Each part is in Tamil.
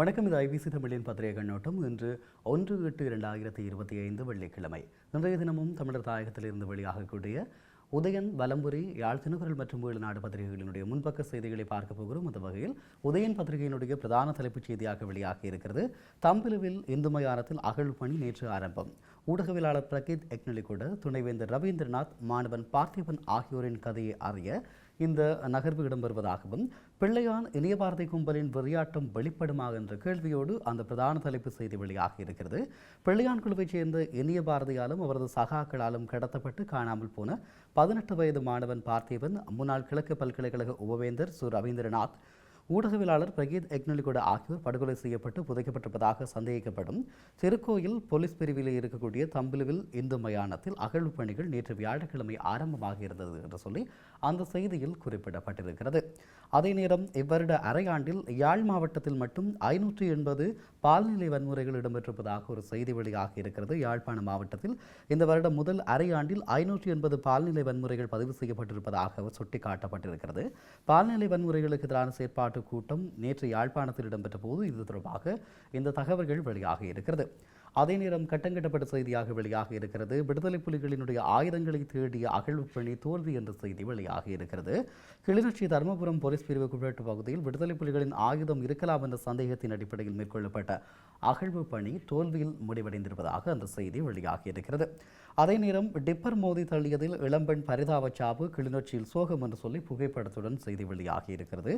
வணக்கம் இது ஐபிசி தமிழின் பத்திரிகை கண்ணோட்டம். இன்று ஒன்று எட்டு இரண்டாயிரத்தி இருபத்தி ஐந்து வெள்ளிக்கிழமை. இன்றைய தினமும் தமிழர் தாயகத்திலிருந்து வெளியாகக்கூடிய உதயன் வலம்புரி யாழ் தினகுரல் மற்றும் நாடு பத்திரிகைகளினுடைய முன்பக்க செய்திகளை பார்க்க போகிறோம். அந்த வகையில் உதயன் பத்திரிகையினுடைய பிரதான தலைப்புச் செய்தியாக வெளியாகி இருக்கிறது. தம்பிலுவில் இந்து மயானத்தில் அகழ் பணி நேற்று ஆரம்பம். ஊடகவியலாளர் பிரகீத் எக்னலிகூட துணைவேந்தர் ரவீந்திரநாத் மாணவன் பார்த்திபன் ஆகியோரின் கதையை அறிய இந்த நகர்வு இடம்பெறுவதாகவும் பிள்ளையான் இணைய பாரதி கும்பலின் வெறியாட்டம் வெளிப்படுமா என்ற கேள்வியோடு அந்த பிரதான தலைப்பு செய்தி வெளியாக இருக்கிறது. பிள்ளையான் குழுவைச் சேர்ந்த இனிய பாரதியாலும் அவரது சகாக்களாலும் கடத்தப்பட்டு காணாமல் போன பதினெட்டு வயது மாணவன் பார்த்திபன் முன்னாள் கிழக்கு பல்கலைக்கழக உபவேந்தர் சு. ரவீந்திரநாத் ஊடகவியலாளர் பிரகீத் எக்னலிகூட ஆகியோர் படுகொலை செய்யப்பட்டு புதைக்கப்பட்டிருப்பதாக சந்தேகிக்கப்படும். திருக்கோயில் போலீஸ் பிரிவில் இருக்கக்கூடிய தம்பிலுவில் இந்து மயானத்தில் அகழ்வு பணிகள் நேற்று வியாழக்கிழமை ஆரம்பமாக இருந்தது என்று சொல்லி அந்த செய்தியில் குறிப்பிடப்பட்டிருக்கிறது. அதே நேரம் இவ்வருட அரையாண்டில் யாழ் மாவட்டத்தில் மட்டும் ஐநூற்றி எண்பது பால்நிலை வன்முறைகள் இடம்பெற்றிருப்பதாக ஒரு செய்தி வெளியாக இருக்கிறது. யாழ்ப்பாண மாவட்டத்தில் இந்த வருடம் முதல் அரையாண்டில் ஐநூற்றி எண்பது பால்நிலை வன்முறைகள் பதிவு செய்யப்பட்டிருப்பதாக சுட்டிக்காட்டப்பட்டிருக்கிறது. பால்நிலை வன்முறைகளுக்கு எதிரான செயற்பாட்டு கூட்டம் நேற்று யாழ்ப்பாணத்தில் இடம்பெற்ற போது இது தொடர்பாக இந்த தகவல்கள் வெளியாகி இருக்கிறது. அதே நேரம் கட்டங்கட்டப்பட்ட செய்தியாக வெளியாக இருக்கிறது. விடுதலை புலிகளினுடைய ஆயுதங்களை தேடிய அகழ்வு பணி தோல்வி என்ற செய்தி வெளியாக இருக்கிறது. கிளிநொச்சி தருமபுரம் போலீஸ் பிரிவுக்குட்பட்ட பகுதியில் விடுதலை புலிகளின் ஆயுதம் இருக்கலாம் என்ற சந்தேகத்தின் அடிப்படையில் மேற்கொள்ளப்பட்ட அகழ்வு பணி தோல்வியில் முடிவடைந்திருப்பதாக அந்த செய்தி வெளியாகி இருக்கிறது. அதே நேரம் டிப்பர் மோதி தள்ளியதில் இளம்பெண் பரிதாப சாவு கிளிநொச்சியில் சோகம் என்று சொல்லி புகைப்படத்துடன் செய்தி வெளியாகி இருக்கிறது.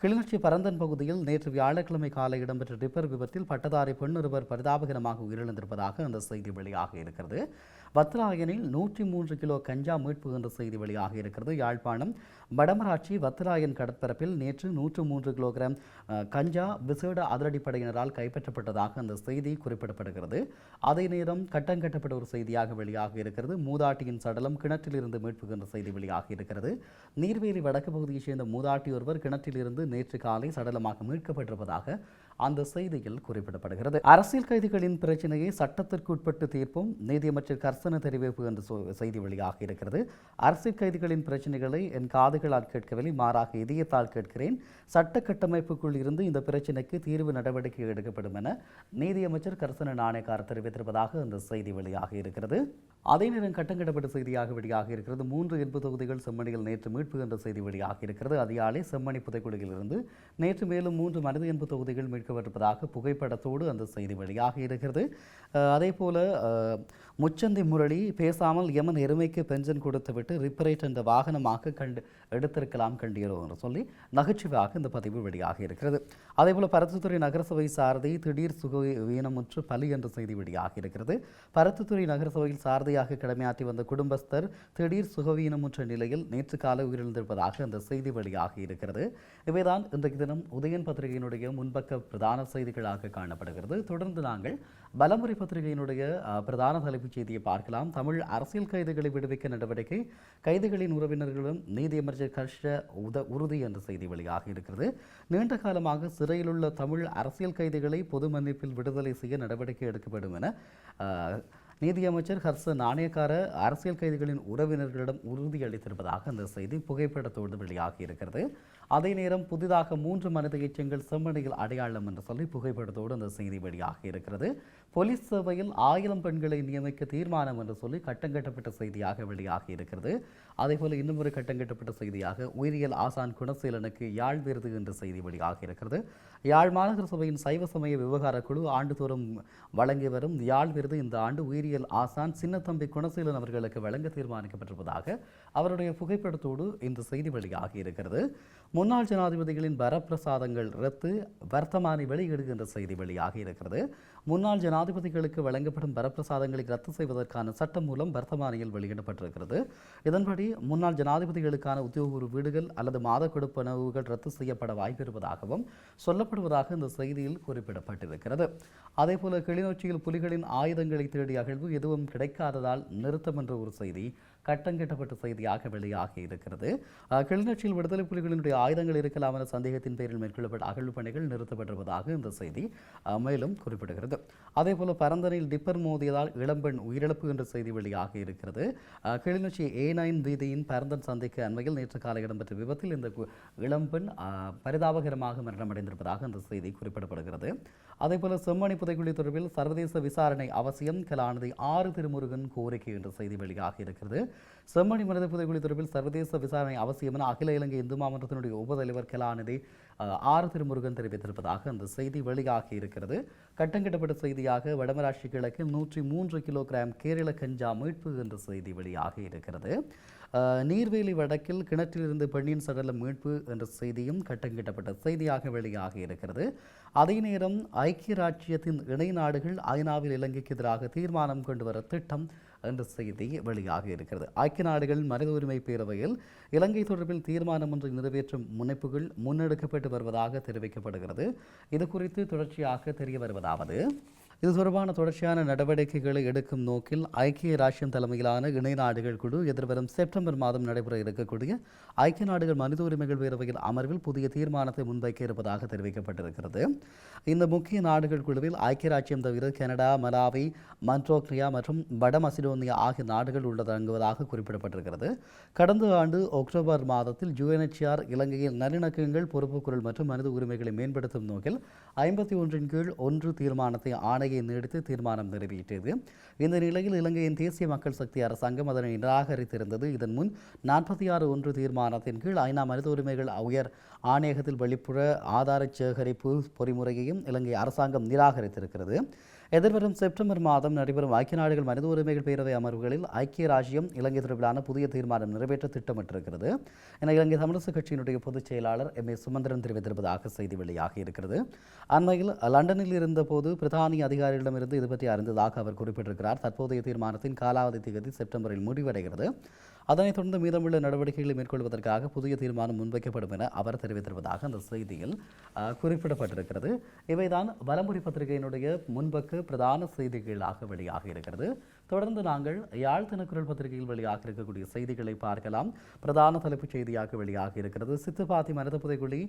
கிளிநொச்சி பரந்தன் பகுதியில் நேற்று வியாழக்கிழமை காலை இடம்பெற்ற டிப்பர் விபத்தில் பட்டதாரி பெண் ஒருவர் பரிதாபகரமாக உயிரிழந்திருப்பதாக அந்த செய்தி வெளியாக இருக்கிறது. வத்ராயனில் நூற்றி மூன்று கிலோ கஞ்சா மீட்பு என்ற செய்தி வெளியாக இருக்கிறது. யாழ்ப்பாணம் வடமராட்சி வத்ராயன் கடற்பரப்பில் நேற்று நூற்று மூன்று கிலோகிராம் கஞ்சா விசேட அதிரடிப்படையினரால் கைப்பற்றப்பட்டதாக அந்த செய்தி குறிப்பிடப்படுகிறது. அதே நேரம் கட்டங்கட்டப்பட்ட ஒரு செய்தியாக வெளியாக இருக்கிறது. மூதாட்டியின் சடலம் கிணற்றிலிருந்து மீட்பு என்ற செய்தி வெளியாக இருக்கிறது. நீர்வேலி வடக்கு பகுதியைச் சேர்ந்த மூதாட்டி ஒருவர் கிணற்றிலிருந்து நேற்று காலை சடலமாக மீட்கப்பட்டிருப்பதாக அந்த செய்தியில் குறிப்பிடப்படுகிறது. அரசியல் கைதிகளின் பிரச்சனையை சட்டத்திற்கு உட்பட்டு தீர்ப்போம் நீதியமைச்சர் கர்சன தெரிவிப்பு என்ற செய்தி வெளியாக இருக்கிறது. அரசியல் கைதிகளின் பிரச்சனைகளை என் காதுகளால் கேட்கவில்லை மாறாக இதயத்தால் கேட்கிறேன். சட்ட கட்டமைப்புக்குள் இருந்து இந்த பிரச்சனைக்கு தீர்வு நடவடிக்கை எடுக்கப்படும் என நீதியமைச்சர் கர்சன நாணயக்கார் தெரிவித்திருப்பதாக அந்த செய்தி வெளியாக இருக்கிறது. அதே நேரம் கட்டங்கட்டப்பட்ட செய்தியாக வெளியாக இருக்கிறது. மூன்று எண்பு தொகுதிகள் செம்மணியில் நேற்று மீட்பு என்ற செய்தி வெளியாக இருக்கிறது. அதிகாலை செம்மணி புதைக்குழியிலிருந்து நேற்று மேலும் மூன்று மனித இன்பு தொகுதிகள் மீட்கப்பட்டிருப்பதாக புகைப்படத்தோடு அந்த செய்தி வெளியாக இருக்கிறது. அதே போல முச்சந்தி முரளி பேசாமல் எமன் எருமைக்கு பென்ஷன் கொடுத்துவிட்டு ரிப்பரேட் என்ற வாகனமாக கண்டு எடுத்திருக்கலாம் கண்டீரோ என்று சொல்லி நகைச்சுவையாக இந்த பதிவு வெளியாக இருக்கிறது. அதேபோல பருத்தித்துறை நகரசபை சாரதி திடீர் சுக வீனமுற்று பலி என்ற செய்தி வெளியாக இருக்கிறது. பருத்தித்துறை நகரசபையில் சாரதியாக கடமையாற்றி வந்த குடும்பஸ்தர் திடீர் சுகவீனமுற்ற நிலையில் நேற்று காலை உயிரிழந்திருப்பதாக அந்த செய்தி வெளியாக இருக்கிறது. இவைதான் இன்றைக்கு தினம் உதயன் பத்திரிகையினுடைய முன்பக்க பிரதான செய்திகளாக காணப்படுகிறது. தொடர்ந்து நாங்கள் பலமுறை பத்திரிகையினுடைய பிரதான தலைப்பு தலைப்புச் செய்தியை பார்க்கலாம். தமிழ் அரசியல் கைதிகளை விடுவிக்க நடவடிக்கை கைதிகளின் உறவினர்களும் நீதியமைச்சர் கர்ஷ உத உறுதி என்ற செய்தி வெளியாக இருக்கிறது. நீண்ட காலமாக சிறையில் உள்ள தமிழ் அரசியல் கைதிகளை பொது மன்னிப்பில் விடுதலை செய்ய நடவடிக்கை எடுக்கப்படும் என நீதியமைச்சர் ஹர்ஷ நாணயக்கார அரசியல் கைதிகளின் உறவினர்களிடம் உறுதியளித்திருப்பதாக அந்த செய்தி புகைப்படத்தோடு வெளியாகி இருக்கிறது. அதே நேரம் புதிதாக மூன்று மனித எச்சங்கள் செம்மணியில் அடையாளம் என்று சொல்லி புகைப்படத்தோடு அந்த செய்தி வெளியாகி இருக்கிறது. போலீஸ் சேவையில் ஆயிரம் பெண்களை நியமிக்க தீர்மானம் என்று சொல்லி கட்டங்கட்டப்பட்ட செய்தியாக வெளியாகி இருக்கிறது. அதேபோல் இன்னும் ஒரு கட்டங்கட்டப்பட்ட செய்தியாக உயிரியல் ஆசான் குணசீலனுக்கு யாழ் விருது என்ற செய்தி வெளியாகி இருக்கிறது. யாழ் மாநகர சபையின் சைவ சமய விவகார குழு ஆண்டுதோறும் வழங்கி வரும் யாழ் விருது இந்த ஆண்டு உயிரியல் ஆசான் சின்னத்தம்பி குணசீலன் அவர்களுக்கு வழங்க தீர்மானிக்கப்பட்டிருப்பதாக அவருடைய புகைப்படத்தோடு இந்த செய்தி வெளியாகி இருக்கிறது. முன்னாள் ஜனாதிபதிகளின் வரப்பிரசாதங்கள் ரத்து வர்த்தமானி வெளியீடு என்ற செய்தி வெளியாகி இருக்கிறது. முன்னாள் ஜனாதிபதிகளுக்கு வழங்கப்படும் வரப்பிரசாதங்களை ரத்து செய்வதற்கான சட்டம் மூலம் வர்த்தமானியில் வெளியிடப்பட்டிருக்கிறது. இதன்படி முன்னாள் ஜனாதிபதிகளுக்கான உத்தியோகபூர்வ வீடுகள் அல்லது மாத கொடுப்பனவுகள் ரத்து செய்யப்பட வாய்ப்பிருப்பதாகவும் காணப்படுவதாக இந்த செய்தியில் குறிப்பிடப்பட்டிருக்கிறது. அதேபோல கிளிநொச்சியில் புலிகளின் ஆயுதங்களை தேடிய அகழ்வு எதுவும் கிடைக்காததால் நிறுத்தம் என்ற ஒரு செய்தி கட்டங்கட்டப்பட்ட செய்தியாக வெளியாகி இருக்கிறது. கிளிநொச்சியில் விடுதலை புலிகளினுடைய ஆயுதங்கள் இருக்கலாம் என சந்தேகத்தின் பேரில் மேற்கொள்ளப்பட்ட அகழ்வு பணிகள் நிறுத்தப்பட்டிருப்பதாக இந்த செய்தி மேலும் குறிப்பிடுகிறது. அதேபோல பரந்தனில் டிப்பர் மோதியதால் இளம்பெண் உயிரிழப்பு என்ற செய்தி வெளியாகி இருக்கிறது. கிளிநொச்சி ஏ நைன் வீதியின் பரந்தன் சந்தைக்கு அண்மையில் நேற்று காலை இடம்பெற்ற விபத்தில் இந்த கு- இளம்பெண் பரிதாபகரமாக மரணமடைந்திருப்பதாக அந்த செய்தி குறிப்பிடப்படுகிறது. அதேபோல செம்மணி புதைக்குழி தொடர்பில் சர்வதேச விசாரணை அவசியம் கலாநிதி ஆறு திருமுருகன் கோரிக்கை என்ற செய்தி வெளியாகி இருக்கிறது. செம்மணி மனித புதைக்குழி தொடர்பில் சர்வதேச விசாரணை அவசியம் என அகில இலங்கை இந்து மாமன்றத்தினுடைய உபதலைவர் கலாநிதி ஆர் திருமுருகன் தெரிவித்திருப்பதாக அந்த செய்தி வெளியாகி இருக்கிறது. கட்டங்கட்டப்பட்ட செய்தியாக வடமராட்சி கிழக்கு நூற்றி மூன்று கிலோகிராம் கேரள கஞ்சா மீட்பு என்ற செய்தி வெளியாகி இருக்கிறது. நீர்வேலி வடக்கில் கிணற்றிலிருந்து பெண்ணின் சடலம் மீட்பு என்ற செய்தியும் கட்டங்கிட்டப்பட்ட செய்தியாக வெளியாகி இருக்கிறது. அதே நேரம் ஐக்கிய ராச்சியத்தின் இணை நாடுகள் ஐநாவில் இலங்கைக்கு எதிராக தீர்மானம் கொண்டு வர திட்டம் என்ற செய்தி வெளியாகி இருக்கிறது. ஐக்கிய நாடுகள் மனித உரிமை பேரவையில் இலங்கை தொடர்பில் தீர்மானம் ஒன்றை நிறைவேற்றும் முனைப்புகள் முன்னெடுக்கப்பட்டு வருவதாக தெரிவிக்கப்படுகிறது. இது குறித்து தொடர்ச்சியாக தெரிய வருவதாவது இது தொடர்பான தொடர்ச்சியான நடவடிக்கைகளை எடுக்கும் நோக்கில் ஐக்கிய ராஷ்டிரம் தலைமையிலான இணை நாடுகள் குழு எதிர்வரும் செப்டம்பர் மாதம் நடைபெற இருக்கக்கூடிய ஐக்கிய நாடுகள் மனித உரிமைகள் பேரவையில் அமர்வில் புதிய தீர்மானத்தை முன்வைக்க இருப்பதாக தெரிவிக்கப்பட்டிருக்கிறது. இந்த முக்கிய நாடுகள் குழுவில் ஐக்கிய ராஜ்யம் தவிர கனடா மலாவி மன்ட்ரோக்ரியா மற்றும் வட மசிடோனியா ஆகிய நாடுகள் உள்ளடங்குவதாக குறிப்பிடப்பட்டிருக்கிறது. கடந்த ஆண்டு அக்டோபர் மாதத்தில் யுஎன்எச்ஆர் இலங்கையில் நல்லிணக்கங்கள் பொறுப்புக்குரல் மற்றும் மனித உரிமைகளை மேம்படுத்தும் நோக்கில் ஐம்பத்தி ஒன்றின் கீழ் ஒன்று தீர்மானத்தை ஆணைய நீடித்து தீர்மானம் நிறைவேற்றியது. இந்த நிலையில் இலங்கையின் தேசிய மக்கள் சக்தி அரசாங்கம் அதனை நிராகரித்திருந்தது. இதன் முன் நாற்பத்தி ஆறு ஒன்று தீர்மானத்தின் கீழ் ஐநா மனித உரிமைகள் உயர் ஆணையகத்தில் வெளிப்புற ஆதார சேகரிப்பு பொறிமுறையையும் இலங்கை அரசாங்கம் நிராகரித்திருக்கிறது. எதிர்வரும் செப்டம்பர் மாதம் நடைபெறும் ஐக்கிய நாடுகள் மனித உரிமைகள் பேரவை அமர்வுகளில் ஐக்கிய ராஜ்யம் இலங்கை தொடர்பிலான புதிய தீர்மானம் நிறைவேற்ற திட்டமிட்டிருக்கிறது. என இலங்கை தமிழரசு கட்சியினுடைய பொதுச் செயலாளர் எம். ஏ. சுமந்திரன் தெரிவித்திருப்பதாக செய்தி வெளியாகி இருக்கிறது. அண்மையில் லண்டனில் இருந்தபோது பிரதானிய அதிகாரிகளிடமிருந்து இது பற்றி அறிந்ததாக அவர் குறிப்பிட்டிருக்கிறார். தற்போதைய தீர்மானத்தின் காலாவதி திகதி செப்டம்பரில் முடிவடைகிறது. அதனைத் தொடர்ந்து மீதமுள்ள நடவடிக்கைகளை மேற்கொள்வதற்காக புதிய தீர்மானம் முன்வைக்கப்படும் என அவர் தெரிவித்திருப்பதாக அந்த செய்தியில் குறிப்பிடப்பட்டிருக்கிறது. இவைதான் வலமுறை பத்திரிகையினுடைய முன்பக்க பிரதான செய்திகளாக வெளியாக இருக்கிறது. தொடர்ந்து நாங்கள் யாழ் தினக்குரல் பத்திரிகையில் வெளியாக இருக்கக்கூடிய செய்திகளை பார்க்கலாம். பிரதான தலைப்புச் செய்தியாக வெளியாக இருக்கிறது. சித்துப்பாத்தி மனித புதைக்குழி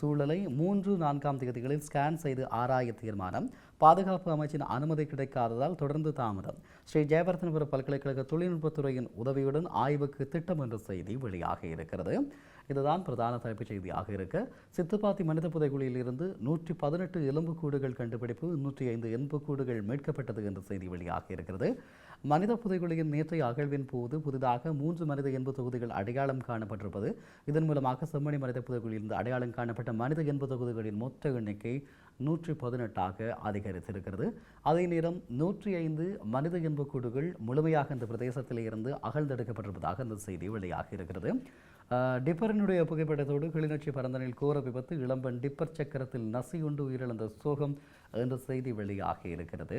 சூழலை மூன்று நான்காம் தேதிகளில் ஸ்கேன் செய்து ஆராய தீர்மானம். பாதுகாப்பு அமைச்சின் அனுமதி கிடைக்காததால் தொடர்ந்து தாமதம். ஸ்ரீ ஜெயவர்தனபுர பல்கலைக்கழக தொழில்நுட்பத்துறையின் உதவியுடன் ஆய்வுக்கு திட்டம் என்ற செய்தி வெளியாகி இருக்கிறது. இதுதான் பிரதான தலைப்புச் செய்தியாக இருக்க. சித்துப்பாத்தி மனித புதைக்குழியிலிருந்து இருந்து நூற்றி பதினெட்டு எலும்புக்கூடுகள் கண்டுபிடிப்பு நூற்றி ஐந்து எலும்புக்கூடுகள் மீட்கப்பட்டது என்ற செய்தி வெளியாக இருக்கிறது. மனித புதைக்குழியின் நேற்றைய அகழ்வின் போது புதிதாக மூன்று மனித எண்பு தொகுதிகள் அடையாளம் காணப்பட்டிருப்பது. இதன் மூலமாக செம்மணி மனித புதைக்குழியிலிருந்து அடையாளம் காணப்பட்ட மனித எண்பு தொகுதிகளின் மொத்த எண்ணிக்கை நூற்றி பதினெட்டாக அதிகரித்திருக்கிறது. அதே நேரம் நூற்றி ஐந்து மனித எண்புக்கூடுகள் முழுமையாக இந்த பிரதேசத்தில் இருந்து அகழ்ந்தெடுக்கப்பட்டிருப்பதாக இந்த செய்தி வெளியாகி இருக்கிறது. டிப்பரினுடைய புகைப்படத்தோடு கிளிநொச்சி பரந்தனில் கோர விபத்து. இளம்பெண் டிப்பர் சக்கரத்தில் நசியுண்டு உயிரிழந்த சோகம் என்ற செய்தி வெளியாகி இருக்கிறது.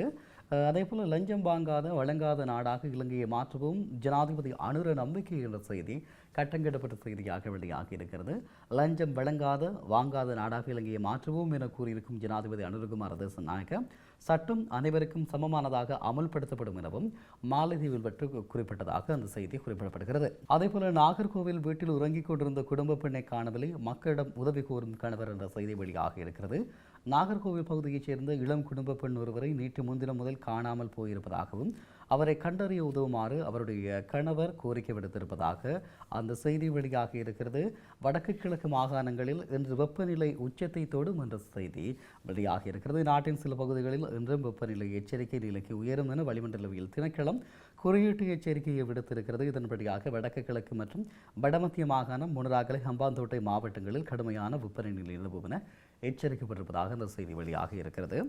அதே போல் லஞ்சம் வாங்காத வழங்காத நாடாக இலங்கையை மாற்றவும் ஜனாதிபதி அனுர நம்பிக்கை என்ற செய்தி கட்டங்கிடப்பட்ட செய்தியாக வெளியாகி இருக்கிறது. லஞ்சம் வழங்காத வாங்காத நாடாக இலங்கையை மாற்றுவோம் என கூறியிருக்கும் ஜனாதிபதி அனுரகுமார் தேசநாயக்க சட்டம் அனைவருக்கும் சமமானதாக அமல்படுத்தப்படும் எனவும் மாலைதீவில் பற்றி குறிப்பிட்டதாக அந்த செய்தி குறிப்பிடப்படுகிறது. அதேபோல நாகர்கோவில் வீட்டில் உறங்கிக் கொண்டிருந்த குடும்ப பெண்ணை காணவில்லை. மக்களிடம் உதவி கோரும் கணவர் என்ற செய்தி வெளியாக இருக்கிறது. நாகர்கோவில் பகுதியைச் சேர்ந்த இளம் குடும்ப பெண் ஒருவரை நேற்று முன்தினம் முதல் காணாமல் போயிருப்பதாகவும் அவரை கண்டறிய உதவுமாறு அவருடைய கணவர் கோரிக்கை விடுத்திருப்பதாக அந்த செய்தி வெளியாக இருக்கிறது. வடக்கு கிழக்கு மாகாணங்களில் இன்று வெப்பநிலை உச்சத்தை தொடும் என்ற செய்தி வெளியாக இருக்கிறது. நாட்டின் சில பகுதிகளில் இன்றும் வெப்பநிலை எச்சரிக்கை நிலைக்கு உயரும் என வளிமண்டலவியல் திணைக்களம் குறியீட்டு எச்சரிக்கையை விடுத்திருக்கிறது. இதன்படியாக வடக்கு கிழக்கு மற்றும் வடமத்திய மாகாணம் முனராகலை ஹம்பாந்தோட்டை மாவட்டங்களில் கடுமையான வெப்பநிலை நிலவும் என எச்சரிக்கப்பட்டிருப்பதாக அந்த செய்தி வெளியாக இருக்கிறது.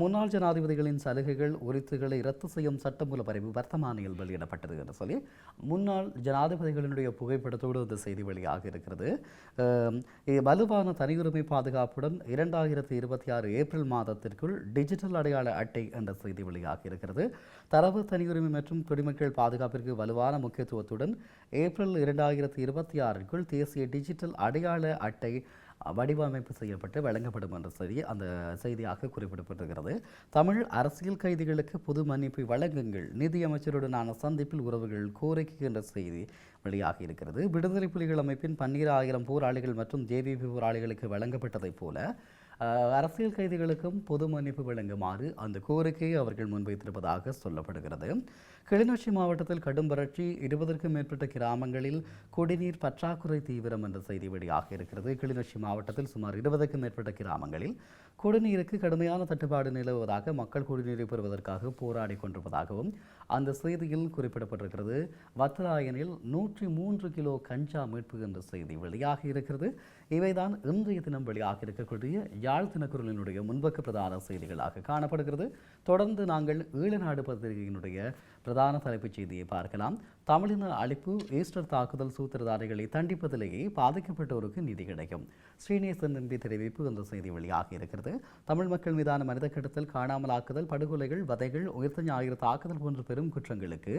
முன்னாள் ஜனாதிபதிகளின் சலுகைகள் உரித்துகளை ரத்து செய்யும் சட்டமூல பரிவு வர்த்தமானியில் வெளியிடப்பட்டது என்று சொல்லி முன்னாள் ஜனாதிபதிகளினுடைய புகைப்படத்தோடு இந்த செய்தி வெளியாக இருக்கிறது. வலுவான தனியுரிமை பாதுகாப்புடன் இரண்டாயிரத்தி இருபத்தி ஆறு ஏப்ரல் மாதத்திற்குள் டிஜிட்டல் அடையாள அட்டை என்ற செய்தி வெளியாக இருக்கிறது. தரவு தனியுரிமை மற்றும் குடிமக்கள் பாதுகாப்பிற்கு வலுவான முக்கியத்துவத்துடன் ஏப்ரல் இரண்டாயிரத்தி இருபத்தி ஆறிற்குள் தேசிய டிஜிட்டல் அடையாள அட்டை வடிவமைப்பு செய்யப்பட்டு வழங்கப்படும் என்ற செய்தி அந்த செய்தியாக குறிப்பிடப்பட்டிருக்கிறது. தமிழ் அரசியல் கைதிகளுக்கு பொது மன்னிப்பை வழங்குங்கள். நிதியமைச்சருடனான சந்திப்பில் உறவுகள் கோரிக்கை என்ற செய்தி வெளியாகி இருக்கிறது. விடுதலை புலிகள் அமைப்பின் பன்னீராயிரம் போராளிகள் மற்றும் ஜேவிபி போராளிகளுக்கு வழங்கப்பட்டதைப் போல அரசியல் கைதிகளுக்கும் பொது மன்னிப்பு வழங்குமாறு அந்த கோரிக்கையை அவர்கள் முன்வைத்திருப்பதாக சொல்லப்படுகிறது. கிளிநொச்சி மாவட்டத்தில் கடும் வறட்சி இருபதற்கும் மேற்பட்ட கிராமங்களில் குடிநீர் பற்றாக்குறை தீவிரம் என்ற செய்தி வெளியாக இருக்கிறது. கிளிநொச்சி மாவட்டத்தில் சுமார் இருபதுக்கும் மேற்பட்ட கிராமங்களில் குடிநீருக்கு கடுமையான தட்டுப்பாடு நிலவுவதாக மக்கள் குடிநீரை பெறுவதற்காக போராடி கொண்டிருப்பதாகவும் அந்த செய்தியில் குறிப்பிடப்பட்டிருக்கிறது. வத்தராயனில் நூற்றி மூன்று கிலோ கஞ்சா மீட்பு என்ற செய்தி வெளியாகி இருக்கிறது. இவைதான் இன்றைய தினம் வெளியாக இருக்கக்கூடிய யாழ் தினக்குரலினுடைய முன்பக்க பிரதான செய்திகளாக காணப்படுகிறது. தொடர்ந்து நாங்கள் ஈழநாடு பத்திரிகையினுடைய பிரதான தலைப்புச் செய்தியை பார்க்கலாம். தமிழின அழிப்பு ஈஸ்டர் தாக்குதல் சூத்திரதாரிகளை தண்டிப்பதிலேயே பாதிக்கப்பட்டோருக்கு நிதி கிடைக்கும். ஸ்ரீநேசன் நம்பி தெரிவிப்பு இந்த செய்தி வெளியாக இருக்கிறது. தமிழ் மக்கள் மீதான மனித கடத்தல் காணாமலாக்குதல் படுகொலைகள் வதைகள் உயிர்த்த ஞாயிறு தாக்குதல் போன்ற பெரும் குற்றங்களுக்கு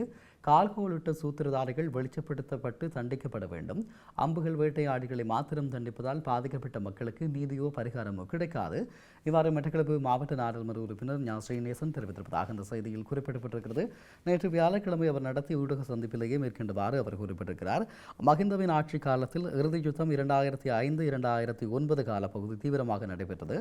கால்கோலிட்ட சூத்திரதாரிகள் வெளிச்சப்படுத்தப்பட்டு தண்டிக்கப்பட வேண்டும். அம்புகள் வேட்டையாடிகளை மாத்திரம் தண்டிப்பதால் பாதிக்கப்பட்ட மக்களுக்கு நீதியோ பரிகாரமோ கிடைக்காது. இவ்வாறு மட்டக்களப்பு மாவட்ட நாடாளுமன்ற உறுப்பினர் ஞா. ஸ்ரீநேசன் தெரிவித்திருப்பதாக இந்த செய்தியில் குறிப்பிடப்பட்டிருக்கிறது. நேற்று வியாழக்கிழமை அவர் நடத்திய ஊடக சந்திப்பிலேயே மேற்கொண்டவாறு அவர் குறிப்பிட்டிருக்கிறார். மகிந்தவின் ஆட்சி காலத்தில் இறுதி யுத்தம் இரண்டாயிரத்தி ஐந்து இரண்டாயிரத்தி ஒன்பது காலப்பகுதி தீவிரமாக நடைபெற்றது.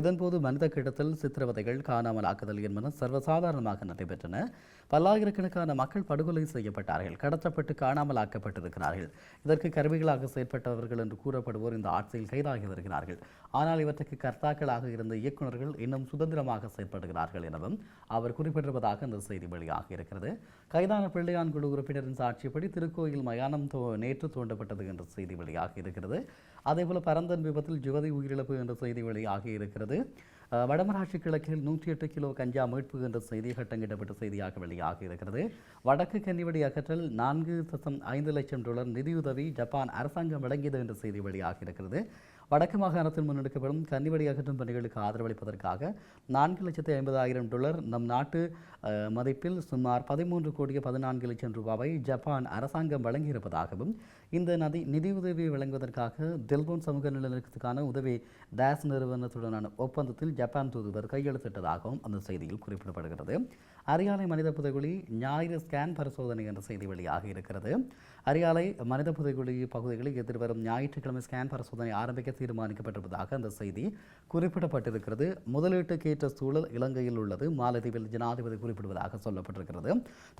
இதன்போது மனித கிடத்தல் சித்திரவதைகள் காணாமலாக்குதல் என்பன சர்வசாதாரணமாக நடைபெற்றன. பல்லாயிரக்கணக்கான மக்கள் படுகொலை செய்யப்பட்டார்கள் கடத்தப்பட்டு காணாமலாக்கப்பட்டிருக்கிறார்கள் இதற்கு கருவிகளாக செயற்பட்டவர்கள் என்று கூறப்படுவோர் இந்த ஆட்சியில் கைதாகி வருகிறார்கள். ஆனால் இவற்றுக்கு கர்த்தாக்களாக இருந்த இயக்குநர்கள் இன்னும் சுதந்திரமாக செயற்படுகிறார்கள் எனவும் அவர் குறிப்பிட்டிருப்பதாக இந்த செய்தி வெளியாக இருக்கிறது கைதான பிள்ளையான் குழு உறுப்பினரின் சாட்சியப்படி திருக்கோயில் மயானம் தோ நேற்று தோண்டப்பட்டது என்ற செய்தி வெளியாக இருக்கிறது. அதேபோல பரந்தன் விபத்தில் ஜுவதி உயிரிழப்பு என்ற செய்தி வெளியாக இருக்கிறது. வடமராட்சி கிழக்கில் நூற்றி எட்டு கிலோ கஞ்சா மீட்பு என்ற செய்தி கட்டங்கிடப்பட்ட செய்தியாக வெளியாக இருக்கிறது. வடக்கு கன்னிவடி அகற்றல் நான்கு தசம் ஐந்து லட்சம் டாலர் நிதியுதவி ஜப்பான் அரசாங்கம் வழங்கியது என்ற செய்தி வெளியாக இருக்கிறது. வடக்கு மாகாணத்தில் முன்னெடுக்கப்படும் கன்னிவடி அகற்றும் பணிகளுக்கு ஆதரவளிப்பதற்காக நான்கு லட்சத்தி ஐம்பதாயிரம் டாலர் நம் நாட்டு மதிப்பில் சுமார் பதிமூன்று கோடியே பதினான்கு லட்சம் ரூபாவை ஜப்பான் அரசாங்கம் வழங்கியிருப்பதாகவும் இந்த நதி நிதியுதவி வழங்குவதற்காக தெல்போன் சமூக நலனுக்கான உதவி டேஸ் நிறுவனத்துடனான ஒப்பந்தத்தில் ஜப்பான் தூதுவர் கையெழுத்திட்டதாகவும் அந்த செய்தியில் குறிப்பிடப்படுகிறது. அரியாலை மனித புதைகுழி ஞாயிறு ஸ்கேன் பரிசோதனை என்ற செய்தி வெளியாக இருக்கிறது. அரியாலை மனித புதைகுழி பகுதிகளில் எதிர்வரும் ஞாயிற்றுக்கிழமை ஸ்கேன் பரிசோதனை ஆரம்பிக்க தீர்மானிக்கப்பட்டிருப்பதாக அந்த செய்தி குறிப்பிடப்பட்டிருக்கிறது. முதலீட்டுக்கேற்ற சூழல் இலங்கையில் உள்ளது. மாலத்தீவில் ஜனாதிபதி குறிப்பிடுவதாக சொல்லப்பட்டிருக்கிறது.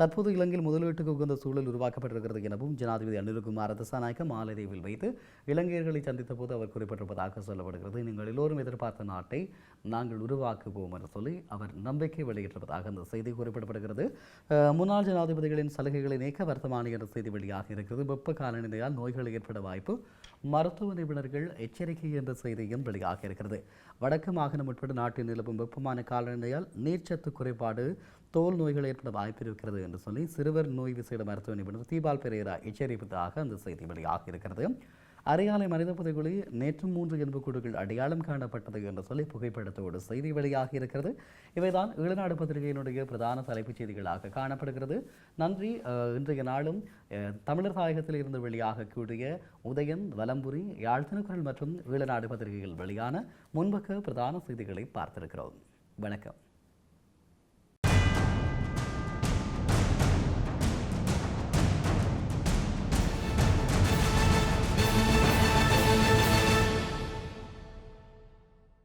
தற்போது இலங்கையில் முதலீட்டுக்கு உகந்த சூழல் உருவாக்கப்பட்டிருக்கிறது எனவும் ஜனாதிபதி அனிருகுமார திசாநாயக்க மாலதீவில் வைத்து இலங்கையர்களை சந்தித்த போது அவர் குறிப்பிட்டிருப்பதாக சொல்லப்படுகிறது. நீங்கள் எல்லோரும் எதிர்பார்த்த நாட்டை நாங்கள் உருவாக்குவோம் என்று சொல்லி அவர் நம்பிக்கை வெளியிட்டிருப்பதாக அந்த செய்தி குறிப்பிடப்படுகிறது. முன்னாள் ஜனாதிபதிகளின் சலுகைகளை நீக்க வர்த்தமானி என்ற செய்தி வெளியாக இருக்கிறது. வெப்ப காலநிலையால் நோய்கள் ஏற்பட வாய்ப்பு மருத்துவ நிபுணர்கள் எச்சரிக்கை என்ற செய்தியும் வெளியாக இருக்கிறது. வடக்கு மாகாணம் உட்பட நாட்டில் நிலவும் வெப்பமான காலநிலையால் நீர்ச்சத்து குறைபாடு தோல் நோய்கள் ஏற்பட வாய்ப்பு இருக்கிறது என்று சொல்லி சிறுவர் நோய் விசேட மருத்துவ நிபுணர் தீபால் பெரேரா எச்சரிப்பதாக அந்த செய்தி வெளியாக இருக்கிறது. அரியாலை மனித புதைகுழி நேற்று மூன்று எலும்புக்கூடுகள் அடையாளம் காணப்பட்டது என்று சொல்லி புகைப்படத்தோடு செய்தி வெளியாகி இருக்கிறது. இவைதான் ஈழநாடு பத்திரிகையினுடைய பிரதான தலைப்புச் செய்திகளாக காணப்படுகிறது. நன்றி. இன்றைய நாளும் தமிழர் தாயகத்தில் இருந்து வெளியாகக்கூடிய உதயன் வலம்புரி யாழ்த்தினக்குரல் மற்றும் ஈழநாடு பத்திரிகைகள் வெளியான முன்பக்க பிரதான செய்திகளை பார்த்திருக்கிறோம். வணக்கம்.